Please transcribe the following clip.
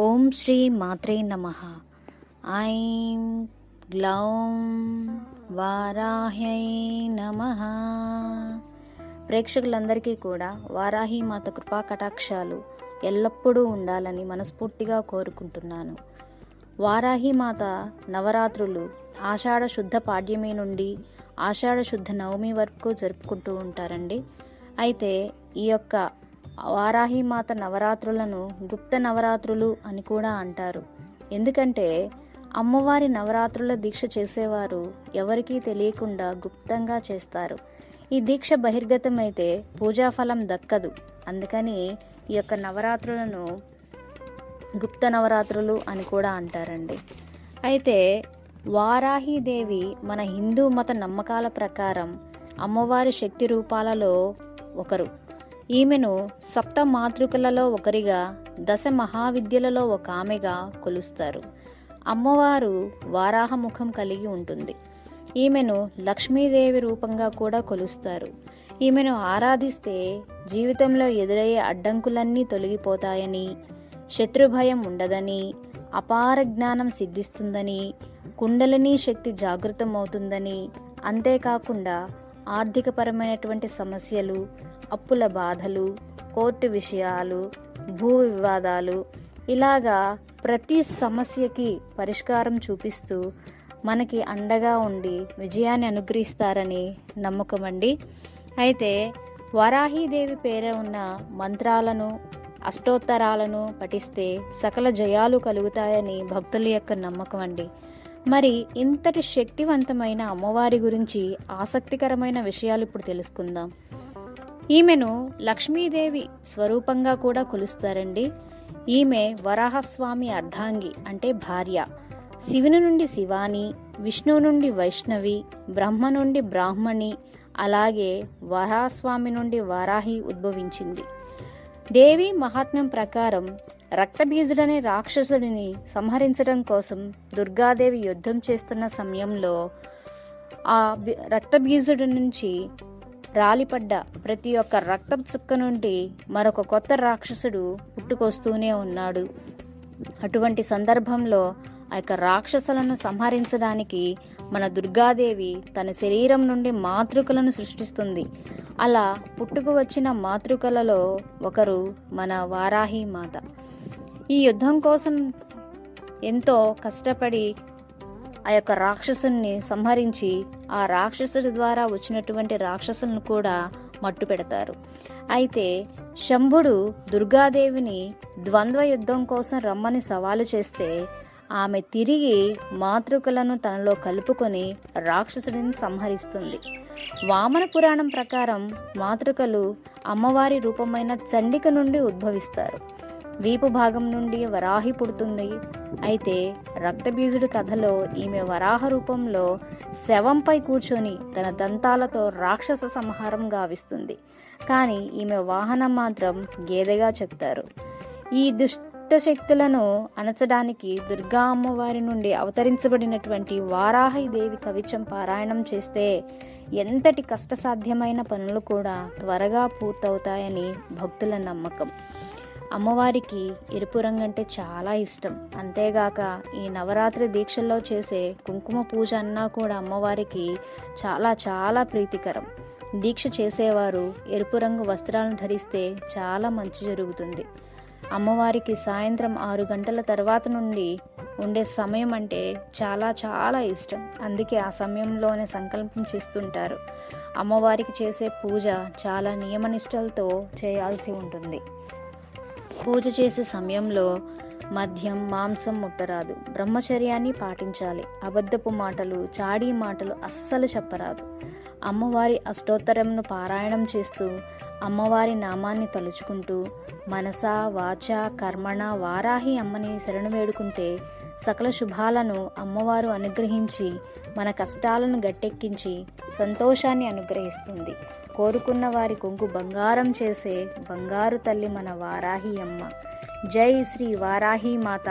ఓం శ్రీ మాత్రే నమ. ఐం గ్లౌం వారాహ్యై నమ. ప్రేక్షకులందరికీ కూడా వారాహి మాత కృపా కటాక్షాలు ఎల్లప్పుడూ ఉండాలని మనస్ఫూర్తిగా కోరుకుంటున్నాను. వారాహి మాత నవరాత్రులు ఆషాఢ శుద్ధ పాడ్యమి నుండి ఆషాఢ శుద్ధ నవమి వరకు జరుపుకుంటూ ఉంటారండి. అయితే ఈ యొక్క వారాహి మాత నవరాత్రులను గుప్త నవరాత్రులు అని కూడా అంటారు. ఎందుకంటే అమ్మవారి నవరాత్రుల దీక్ష చేసేవారు ఎవరికీ తెలియకుండా గుప్తంగా చేస్తారు. ఈ దీక్ష బహిర్గతమైతే పూజాఫలం దక్కదు. అందుకని ఈ యొక్క నవరాత్రులను గుప్త నవరాత్రులు అని కూడా అంటారండి. అయితే వారాహిదేవి మన హిందూ మత నమ్మకాల ప్రకారం అమ్మవారి శక్తి రూపాలలో ఒకరు. ఈమెను సప్త మాతృకలలో ఒకరిగా దశ మహావిద్యలలో ఒక ఆమెగా కొలుస్తారు. అమ్మవారు వారాహముఖం కలిగి ఉంటుంది. ఈమెను లక్ష్మీదేవి రూపంగా కూడా కొలుస్తారు. ఈమెను ఆరాధిస్తే జీవితంలో ఎదురయ్యే అడ్డంకులన్నీ తొలగిపోతాయని శత్రుభయం ఉండదని అపార జ్ఞానం సిద్ధిస్తుందని కుండలిని శక్తి జాగృతమవుతుందని అంతేకాకుండా ఆర్థికపరమైనటువంటి సమస్యలు అప్పుల బాధలు కోర్టు విషయాలు భూ వివాదాలు ఇలాగా ప్రతి సమస్యకి పరిష్కారం చూపిస్తూ మనకి అండగా ఉండి విజయాన్ని అనుగ్రహిస్తారని నమ్మకం అండి అయితే వరాహీదేవి పేర ఉన్న మంత్రాలను అష్టోత్తరాలను పఠిస్తే సకల జయాలు కలుగుతాయని భక్తుల యొక్క నమ్మకం అండి మరి ఇంతటి శక్తివంతమైన అమ్మవారి గురించి ఆసక్తికరమైన విషయాలు ఇప్పుడు తెలుసుకుందాం. ఈమెను లక్ష్మీదేవి స్వరూపంగా కూడా కొలుస్తారండి. ఈమె వరాహస్వామి అర్ధాంగి అంటే భార్య. శివుని నుండి శివాని విష్ణువు నుండి వైష్ణవి బ్రహ్మ నుండి బ్రాహ్మణి అలాగే వరాహస్వామి నుండి వారాహి ఉద్భవించింది. దేవి మహాత్మ్యం ప్రకారం రక్తబీజుడనే రాక్షసుడిని సంహరించడం కోసం దుర్గాదేవి యుద్ధం చేస్తున్న సమయంలో ఆ రక్తబీజుడి నుంచి రాలిపడ్డ ప్రతి ఒక్క రక్తం చుక్క నుండి మరొక కొత్త రాక్షసుడు పుట్టుకొస్తూనే ఉన్నాడు. అటువంటి సందర్భంలో ఆ యొక్క రాక్షసులను సంహరించడానికి మన దుర్గాదేవి తన శరీరం నుండి మాతృకలను సృష్టిస్తుంది. అలా పుట్టుకు వచ్చిన మాతృకలలో ఒకరు మన వారాహి మాత. ఈ యుద్ధం కోసం ఎంతో కష్టపడి ఆ యొక్క రాక్షసుని సంహరించి ఆ రాక్షసుడి ద్వారా వచ్చినటువంటి రాక్షసులను కూడా మట్టు పెడతారు. అయితే శంభుడు దుర్గాదేవిని ద్వంద్వ యుద్ధం కోసం రమ్మని సవాలు చేస్తే ఆమె తిరిగి మాతృకలను తనలో కలుపుకొని రాక్షసుడిని సంహరిస్తుంది. వామన పురాణం ప్రకారం మాతృకలు అమ్మవారి రూపమైన చండిక నుండి ఉద్భవిస్తారు. వీపు భాగం నుండి వరాహి పుడుతుంది. అయితే రక్తబీజుడి కథలో ఈమె వరాహ రూపంలో శవంపై కూర్చొని తన దంతాలతో రాక్షస సంహారం గావిస్తుంది. కానీ ఈమె వాహనం మాత్రం గేదెగా చెప్తారు. ఈ దుష్ట శక్తులను అణచడానికి దుర్గా అమ్మవారి నుండి అవతరించబడినటువంటి వారాహి దేవి కవిచం పారాయణం చేస్తే ఎంతటి కష్టసాధ్యమైన పనులు కూడా త్వరగా పూర్తవుతాయని భక్తుల నమ్మకం. అమ్మవారికి ఎరుపు రంగు అంటే చాలా ఇష్టం. అంతేగాక ఈ నవరాత్రి దీక్షల్లో చేసే కుంకుమ పూజ అన్నా కూడా అమ్మవారికి చాలా చాలా ప్రీతికరం. దీక్ష చేసేవారు ఎరుపు రంగు వస్త్రాలను ధరిస్తే చాలా మంచి జరుగుతుంది. అమ్మవారికి సాయంత్రం ఆరు గంటల తర్వాత నుండి ఉండే సమయం అంటే చాలా చాలా ఇష్టం. అందుకే ఆ సమయంలోనే సంకల్పం చేస్తుంటారు. అమ్మవారికి చేసే పూజ చాలా నియమనిష్టలతో చేయాల్సి ఉంటుంది. పూజ చేసే సమయంలో మద్యం మాంసం ముట్టరాదు. బ్రహ్మచర్యాన్ని పాటించాలి. అబద్ధపు మాటలు చాడీ మాటలు అస్సలు చెప్పరాదు. అమ్మవారి అష్టోత్తరంను పారాయణం చేస్తూ అమ్మవారి నామాన్ని తలుచుకుంటూ మనస వాచ కర్మణ వారాహి అమ్మని శరణు వేడుకుంటే సకల శుభాలను అమ్మవారు అనుగ్రహించి మన కష్టాలను గట్టెక్కించి సంతోషాన్ని అనుగ్రహిస్తుంది. కోరుకున్న వారి కొంగు బంగారం చేసే బంగారు తల్లి మన వారాహి అమ్మ. జై శ్రీ వారాహి మాత.